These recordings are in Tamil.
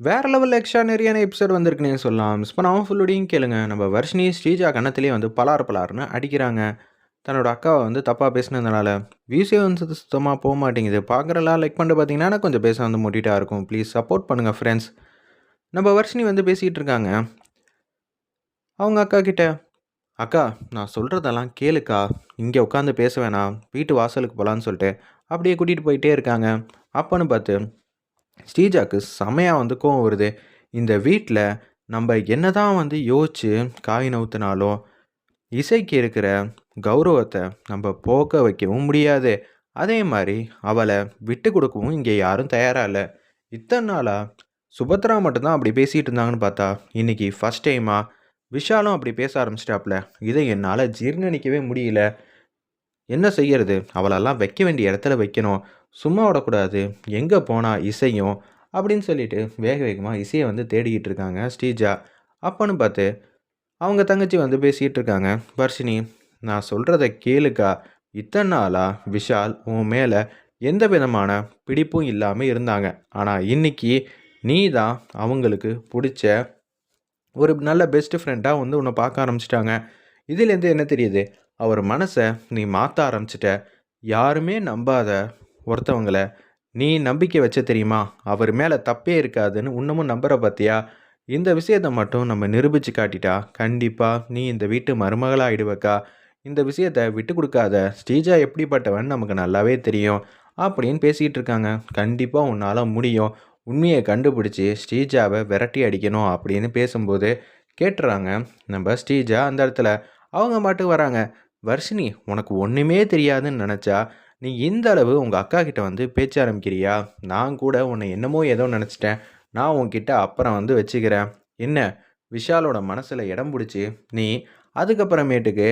வேறு லெவல் எக்ஸ்ட்ரானரியான எபிசோட் வந்திருக்குன்னு சொல்லலாம். மிஸ் பண்ணாமல் ஃபுல்லோடையும் கேளுங்க. நம்ம வர்ஷினி ஸ்ரீஜா கன்னத்திலே வந்து பலார் பலார்னு அடிக்கிறாங்க. தன்னோட அக்காவை வந்து தப்பாக பேசினதுனால வியூஸே வந்து சுத்தமாக போக மாட்டேங்குது. பார்க்குறலாம் லைக் பண்ணிட்டு பார்த்தீங்கன்னா எனக்கு கொஞ்சம் பேச வந்து முட்டிட்டா இருக்கும். ப்ளீஸ் சப்போர்ட் பண்ணுங்கள் ஃப்ரெண்ட்ஸ் நம்ம வர்ஷினி வந்து பேசிக்கிட்டு இருக்காங்க. அவங்க அக்கா கிட்ட அக்கா நான் சொல்கிறதெல்லாம் கேளுக்கா. இங்கே உட்காந்து பேச வேணாம். வீட்டு வாசலுக்கு போகலான்னு சொல்லிட்டு அப்படியே கூட்டிகிட்டு போயிட்டே இருக்காங்க. அப்போன்னு பார்த்து ஸ்ரீஜாக்கு செமையாக வந்து கோவம் வருது. இந்த வீட்டில் நம்ம என்ன தான் வந்து யோசிச்சு காய் நவுத்தினாலும் இசைக்கு இருக்கிற கௌரவத்தை நம்ம போக்க வைக்கவும் முடியாது. அதே மாதிரி அவளை விட்டு கொடுக்கவும் இங்கே யாரும் தயாராக இல்லை. இத்தனை நாளாக சுபத்ரா மட்டும்தான் அப்படி பேசிகிட்டு இருந்தாங்கன்னு பார்த்தா இன்னைக்கு ஃபஸ்ட் டைமாக விஷாலும் அப்படி பேச ஆரம்பிச்சிட்டாப்புல இதை என்னால் ஜீர்ணிக்கவே முடியல. என்ன செய்யறது? அவளெல்லாம் வைக்க வேண்டிய இடத்துல வைக்கணும். சும்மா விடக்கூடாது. எங்கே போனால் இசையும்? அப்படின்னு சொல்லிட்டு வேக வேகமாக இசையை வந்து தேடிக்கிட்டு இருக்காங்க ஸ்ரீஜா. அப்பன்னு பார்த்து அவங்க தங்கச்சி வந்து பேசிக்கிட்டு இருக்காங்க. வர்ஷினி நான் சொல்கிறத கேளுக்கா. இத்தனை நாளாக விஷால் உன் மேலே எந்த விதமான பிடிப்பும் இல்லாமல் இருந்தாங்க. ஆனால் இன்னைக்கு நீ தான் அவங்களுக்கு பிடிச்ச ஒரு நல்ல பெஸ்ட் ஃப்ரெண்டாக வந்து உன்னை பார்க்க ஆரம்பிச்சிட்டாங்க. இதுலேருந்து என்ன தெரியுது? அவர் மனசை நீ மாற்ற ஆரம்பிச்சிட்ட. யாருமே நம்பாத ஒருத்தவங்களை நீ நம்பிக்கை வச்ச தெரியுமா? அவர் மேலே தப்பே இருக்காதுன்னு இன்னமும் நம்புற பார்த்தியா இந்த விஷயத்தை மட்டும் நம்ம நிரூபித்து காட்டிட்டா கண்டிப்பாக நீ இந்த வீட்டு மருமகளாக ஆயிடுவக்கா. இந்த விஷயத்தை விட்டு கொடுக்காத. ஸ்ரீஜா எப்படிப்பட்டவன் நமக்கு நல்லாவே தெரியும். அப்படின்னு பேசிக்கிட்டு இருக்காங்க. கண்டிப்பாக உன்னால் முடியும். உண்மையை கண்டுபிடிச்சி ஸ்ரீஜாவை விரட்டி அடிக்கணும் அப்படின்னு பேசும்போது கேட்டுறாங்க. நம்ம ஸ்ரீஜா அந்த இடத்துல அவங்க மாட்டுக்கு வராங்க. வர்ஷினி உனக்கு ஒன்றுமே தெரியாதுன்னு நினச்சா நீ இந்த அளவு உங்கள் அக்கா கிட்ட வந்து பேச்ச ஆரம்பிக்கிறியா? நான் கூட உன்னை என்னமோ ஏதோ நினச்சிட்டேன். நான் உன்கிட்ட அப்புறம் வந்து வச்சுக்கிறேன். என்ன? விஷாலோட மனசில் இடம் பிடிச்சி நீ அதுக்கப்புறமேட்டுக்கு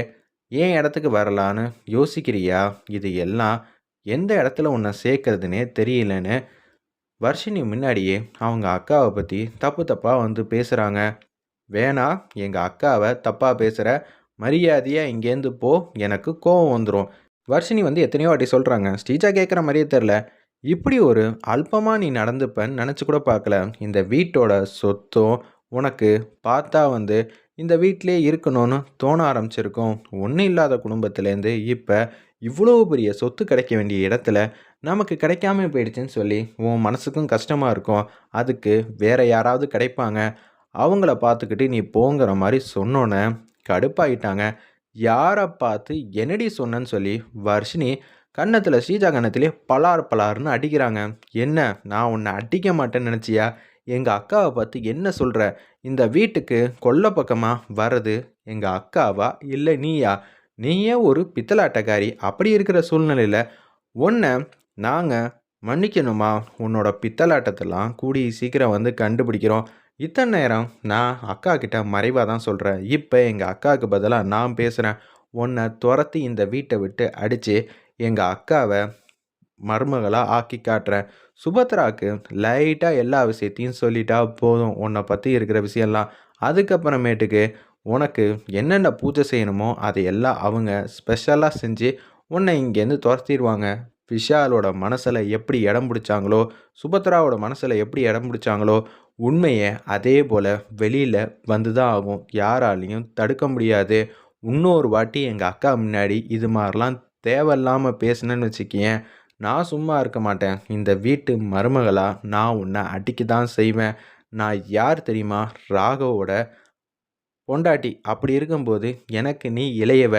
ஏன் இடத்துக்கு வரலான்னு யோசிக்கிறியா? இது எல்லாம் எந்த இடத்துல உன்னை சேர்க்கறதுனே தெரியலன்னு வர்ஷினி முன்னாடியே அவங்க அக்காவை பற்றி தப்பு தப்பாக வந்து பேசுகிறாங்க வேணா எங்கள் அக்காவை தப்பாக பேசுகிற மரியாதையாக இங்கேருந்து போ. எனக்கு கோவம் வந்துடும் வர்ஷினி வந்து எத்தனையோ வாட்டி சொல்கிறாங்க ஸ்ரீஜா கேட்குற மாதிரியே தெரில. இப்படி ஒரு அல்பமாக நீ நடந்துப்பன்னு நினச்சி கூட பார்க்கல இந்த வீட்டோட சொத்தும் உனக்கு பார்த்தா வந்து இந்த வீட்டிலே இருக்கணும்னு தோண ஆரம்பிச்சிருக்கோம். ஒன்றும் இல்லாத குடும்பத்துலேருந்து இப்போ இவ்வளோ பெரிய சொத்து கிடைக்க வேண்டிய இடத்துல நமக்கு கிடைக்காம போயிடுச்சுன்னு சொல்லி உன் மனசுக்கும் கஷ்டமாக இருக்கும். அதுக்கு வேற யாராவது கிடைப்பாங்க. அவங்கள பார்த்துக்கிட்டு நீ போங்கிற மாதிரி சொன்னோன்னே கடுப்பாயிட்டாங்க. யாரை பார்த்து என்னடி சொன்னேன்னு சொல்லி வர்ஷினி கன்னத்தில் ஸ்ரீஜா கன்னத்திலே பலார் பலார்னு அடிக்கிறாங்க. என்ன? நான் உன்னை அடிக்க மாட்டேன்னு நினச்சியா? எங்கள் அக்காவை பார்த்து என்ன சொல்கிற இந்த வீட்டுக்கு கொல்ல பக்கமாக வர்றது எங்கள் அக்காவா? இல்லை நீயா? நீயே ஒரு பித்தலாட்டக்காரி. அப்படி இருக்கிற சூழ்நிலையில் ஒன்றை நாங்கள் மன்னிக்கணுமா? உன்னோட பித்தலாட்டத்தெல்லாம் கூடி சீக்கிரம் வந்து கண்டுபிடிக்கிறோம். இத்தனை நேரம் நான் அக்கா கிட்ட மறைவாக தான் சொல்கிறேன் இப்போ எங்கள் அக்காவுக்கு பதிலாக நான் பேசுகிறேன் உன்னை துரத்தி இந்த வீட்டை விட்டு அடித்து எங்கள் அக்காவை மருமகளாக ஆக்கி காட்டுறேன். சுபத்ராவுக்கு லைட்டாக எல்லா விஷயத்தையும் சொல்லிட்டா போதும். உன்னை பற்றி இருக்கிற விஷயம்லாம். அதுக்கப்புறமேட்டுக்கு உனக்கு என்னென்ன பூஜை செய்யணுமோ அதை எல்லாம் அவங்க ஸ்பெஷலாக செஞ்சு உன்னை இங்கேருந்து துரத்திடுவாங்க. விஷாலோட மனசில் எப்படி இடம் பிடிச்சாங்களோ சுபத்ராவோட மனசில் எப்படி இடம் பிடிச்சாங்களோ உண்மையை அதே போல் வெளியில் வந்து தான் ஆகும். யாராலையும் தடுக்க முடியாது. இன்னொரு வாட்டி எங்கள் அக்கா முன்னாடி இது மாதிரிலாம் தேவையில்லாமல் பேசினேன்னு வச்சுக்கியேன். நான் சும்மா இருக்க மாட்டேன். இந்த வீட்டு மருமகளாக நான் உன்னை அடிக்க தான் செய்வேன். நான் யார் தெரியுமா? ராகவோட பொண்டாட்டி. அப்படி இருக்கும்போது எனக்கு நீ இளையவ.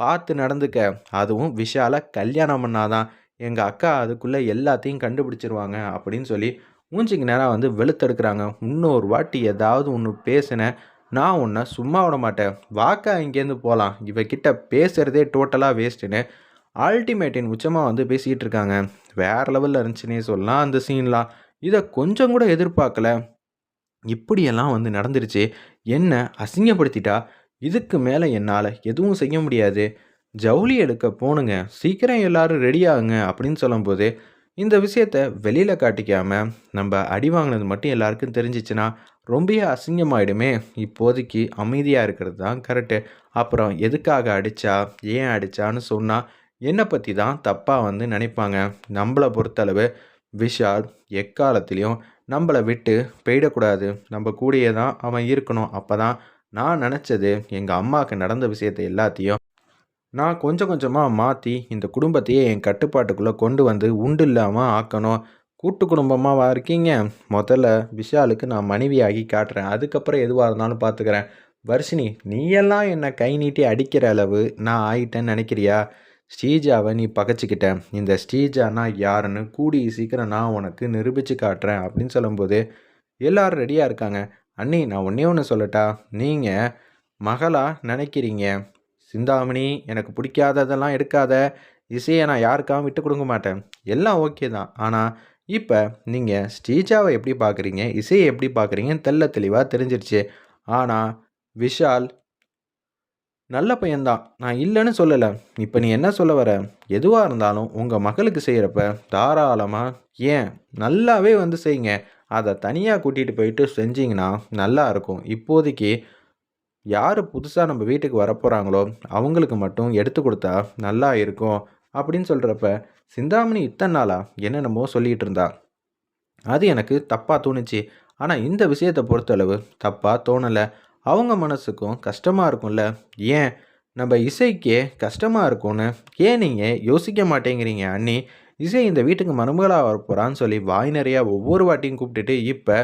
பார்த்து நடந்துக்க. அதுவும் விஷால கல்யாணம் பண்ணாதான். எங்கள் அக்கா அதுக்குள்ளே எல்லாத்தையும் கண்டுபிடிச்சிருவாங்க அப்படின்னு சொல்லி மூஞ்சிக்கு நேராக வந்து வெளுத்தெடுக்கிறாங்க. இன்னொரு வாட்டி ஏதாவது ஒன்று பேசினேன். நான் உன்னை சும்மா விட மாட்டேன். வாக்கா இங்கேருந்து போகலாம் இவகிட்ட பேசுகிறதே டோட்டலாக வேஸ்ட்டுன்னு அல்டிமேட்டின் உச்சமாக வந்து பேசிக்கிட்டு இருக்காங்க. வேறு லெவலில் இருந்துச்சுன்னே சொல்லலாம் அந்த சீன்லாம். இதை கொஞ்சம் கூட எதிர்பார்க்கல. இப்படியெல்லாம் வந்து நடந்துருச்சு. என்னை அசிங்கப்படுத்திட்டா? இதுக்கு மேலே என்னால் எதுவும் செய்ய முடியாது. ஜவுளி எடுக்க போணுங்க. சீக்கிரம் எல்லாரும் ரெடி ஆகுங்க அப்படின்னு சொல்லும்போது இந்த விஷயத்த வெளியில் காட்டிக்காமல் நம்ம அடி வாங்கினது மட்டும் எல்லாருக்கும் தெரிஞ்சிச்சுன்னா ரொம்ப அசிங்கமாயிடுமே. இப்போதைக்கு அமைதியாக இருக்கிறது தான் கரெக்டு அப்புறம் எதுக்காக அடித்தா ஏன் அடித்தான்னு சொன்னால் என்னை பற்றி தான் தப்பாக வந்து நினைப்பாங்க. நம்மளை பொறுத்தளவு விஷால் எக்காலத்துலேயும் நம்மளை விட்டு போயிடக்கூடாது. நம்ம கூடயே தான் அவன் இருக்கணும். அப்போ தான் நான் நினச்சது எங்கள் அம்மாவுக்கு நடந்த விஷயத்தை எல்லாத்தையும் நான் கொஞ்சம் கொஞ்சமாக மாற்றி இந்த குடும்பத்தையே என் கட்டுப்பாட்டுக்குள்ளே கொண்டு வந்து உண்டு இல்லாமல் ஆக்கணும். கூட்டு குடும்பமாக இருக்கீங்க? முதல்ல விஷாலுக்கு நான் மனைவியாகி காட்டுறேன். அதுக்கப்புறம் எதுவாக இருந்தாலும் பார்த்துக்கிறேன் வர்ஷினி நீயெல்லாம் என்னை கை நீட்டி அடிக்கிற அளவு நான் ஆயிட்டேன்னு நினைக்கிறியா? ஸ்ரீஜாவை நீ பகைச்சிக்கிட்ட. இந்த ஸ்ரீஜானா யாருன்னு கூடி சீக்கிரம் நான் உனக்கு நிரூபித்து காட்டுறேன் அப்படின்னு சொல்லும்போது எல்லோரும் ரெடியாக இருக்காங்க. அண்ணி நான் ஒன்றே ஒன்று சொல்லட்டா? நீங்கள் மகளாக நினைக்கிறீங்க? சிந்தாமணி எனக்கு பிடிக்காததெல்லாம் எடுக்காத. இசையை நான் யாருக்காகவும் விட்டு கொடுக்க மாட்டேன். எல்லாம் ஓகே தான். ஆனால் இப்போ நீங்கள் ஸ்ரீஜாவை எப்படி பார்க்குறீங்க இசையை எப்படி பார்க்குறீங்கன்னு தெல்ல தெளிவாக தெரிஞ்சிருச்சு. ஆனால் விஷால் நல்ல பையன்தான் நான் இல்லைன்னு சொல்லலை. இப்போ நீ என்ன சொல்ல வர? எதுவாக இருந்தாலும் உங்கள் மகளுக்கு செய்கிறப்ப தாராளமாக ஏன்? நல்லாவே வந்து செய்யுங்க. அதை தனியாக கூட்டிகிட்டு போயிட்டு செஞ்சிங்கன்னா நல்லா இருக்கும். இப்போதைக்கு யார் புதுசாக நம்ம வீட்டுக்கு வரப்போகிறாங்களோ அவங்களுக்கு மட்டும் எடுத்து கொடுத்தா நல்லா இருக்கும் அப்படின்னு சொல்கிறப்ப சிந்தாமணி இத்தனை நாளாக என்னென்னமோ சொல்லிகிட்டு இருந்தா. அது எனக்கு தப்பாக தோணுச்சு. ஆனால் இந்த விஷயத்தை பொறுத்தளவு தப்பாக தோணலை. அவங்க மனசுக்கும் கஷ்டமாக இருக்கும்ல. ஏன்? நம்ம இசைக்கே கஷ்டமாக இருக்கும்னு ஏன் நீங்கள் யோசிக்க மாட்டேங்கிறீங்க அண்ணி? இசை இந்த வீட்டுக்கு மருமகளாக வரப்போகிறான்னு சொல்லி வாய் நிறையா ஒவ்வொரு வாட்டியும் கூப்பிட்டுட்டு இப்போ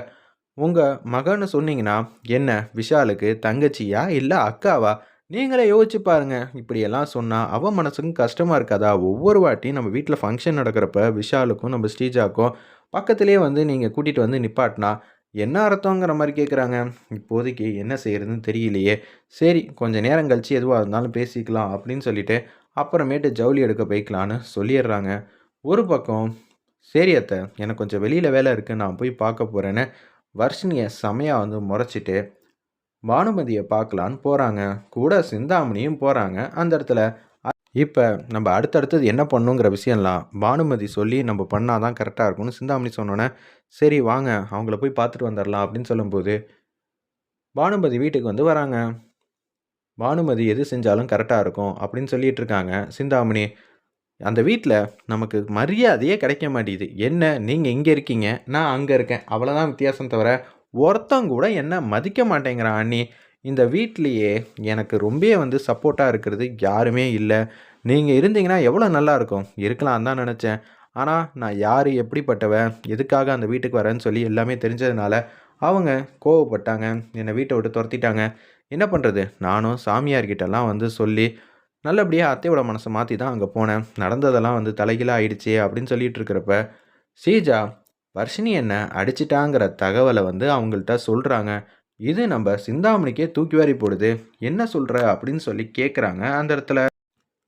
உங்கள் மகன்னு சொன்னீங்கன்னா என்ன விஷாலுக்கு தங்கச்சியா இல்லை அக்காவா? நீங்களே யோசிச்சு பாருங்க. இப்படியெல்லாம் சொன்னால் அவன் மனசுக்கும் கஷ்டமாக இருக்காதா? ஒவ்வொரு வாட்டியும் நம்ம வீட்டில் ஃபங்க்ஷன் நடக்கிறப்ப விஷாலுக்கும் நம்ம ஸ்ரீஜாக்கும் பக்கத்துலேயே வந்து நீங்கள் கூட்டிகிட்டு வந்து நிப்பாட்டினா என்ன அர்த்தங்கிற மாதிரி கேட்குறாங்க இப்போதைக்கு என்ன செய்கிறதுன்னு தெரியலையே. சரி கொஞ்சம் நேரம் கழித்து எதுவாக இருந்தாலும் பேசிக்கலாம் அப்படின்னு சொல்லிட்டு அப்புறமேட்டு ஜவுளி எடுக்க போய்க்கலான்னு சொல்லிடுறாங்க. ஒரு பக்கம் சரி அத்தை எனக்கு கொஞ்சம் வெளியில் வேலை இருக்குது நான் போய் பார்க்க போகிறேன்னு வர்ஷினியை செமையாக வந்து முறைச்சிட்டு பானுமதியை பார்க்கலான்னு போகிறாங்க கூட சிந்தாமணியும் போகிறாங்க அந்த இடத்துல இப்போ நம்ம அடுத்தடுத்தது என்ன பண்ணுங்கிற விஷயம்லாம் பானுமதி சொல்லி நம்ம பண்ணால் தான் கரெக்டாக இருக்கும்னு சிந்தாமணி சொன்னோன்னே சரி வாங்க. அவங்கள போய் பார்த்துட்டு வந்துடலாம் அப்படின்னு சொல்லும்போது பானுமதி வீட்டுக்கு வந்து வராங்க. பானுமதி எது செஞ்சாலும் கரெக்டாக இருக்கும். அப்படின்னு சொல்லிட்டு இருக்காங்க சிந்தாமணி. அந்த வீட்டில் நமக்கு மரியாதையே கிடைக்க மாட்டேங்குது. என்ன? நீங்கள் இங்கே இருக்கீங்க? நான் அங்கே இருக்கேன். அவ்வளோதான் வித்தியாசம் தவிர ஒருத்தங்க கூட என்ன மதிக்க மாட்டேங்கிறான் அண்ணி. இந்த வீட்லேயே எனக்கு ரொம்ப வந்து சப்போர்ட்டாக இருக்கிறது யாருமே இல்லை. நீங்கள் இருந்தீங்கன்னா எவ்வளோ நல்லாயிருக்கும் இருக்கலாம் தான் நினச்சேன். ஆனால் நான் யார் எப்படிப்பட்டவன் எதுக்காக அந்த வீட்டுக்கு வரேன்னு சொல்லி எல்லாமே தெரிஞ்சதுனால அவங்க கோவப்பட்டாங்க. என்னை வீட்டை விட்டு துரத்திட்டாங்க. என்ன பண்ணுறது நானும் சாமியார்கிட்டலாம் வந்து சொல்லி நல்லபடியாக அத்தையோட மனசை மாற்றி தான் அங்கே போனேன். நடந்ததெல்லாம் வந்து தலைகீழாக ஆயிடுச்சு அப்படின்னு சொல்லிட்டு இருக்கிறப்ப சீஜா வர்ஷினி என்ன அடிச்சிட்டாங்கிற தகவலை வந்து அவங்கள்ட்ட சொல்கிறாங்க இது நம்ம சிந்தாமணிக்கே தூக்கி வாரி போடுது. என்ன சொல்கிற அப்படின்னு சொல்லி கேட்குறாங்க அந்த இடத்துல.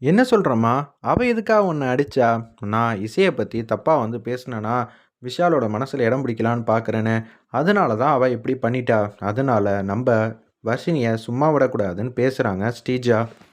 என்ன சொல்கிறம்மா அவள் எதுக்காக உன்னை அடித்தா நான் இசையை பற்றி தப்பாக வந்து பேசினேன்னா விஷாலோட மனசில் இடம் பிடிக்கலான்னு பார்க்குறேன்னு அதனால தான் அவள் இப்படி பண்ணிட்டா. அதனால் நம்ம வர்ஷினியை சும்மா விடக்கூடாதுன்னு பேசுகிறாங்க ஸ்ரீஜா.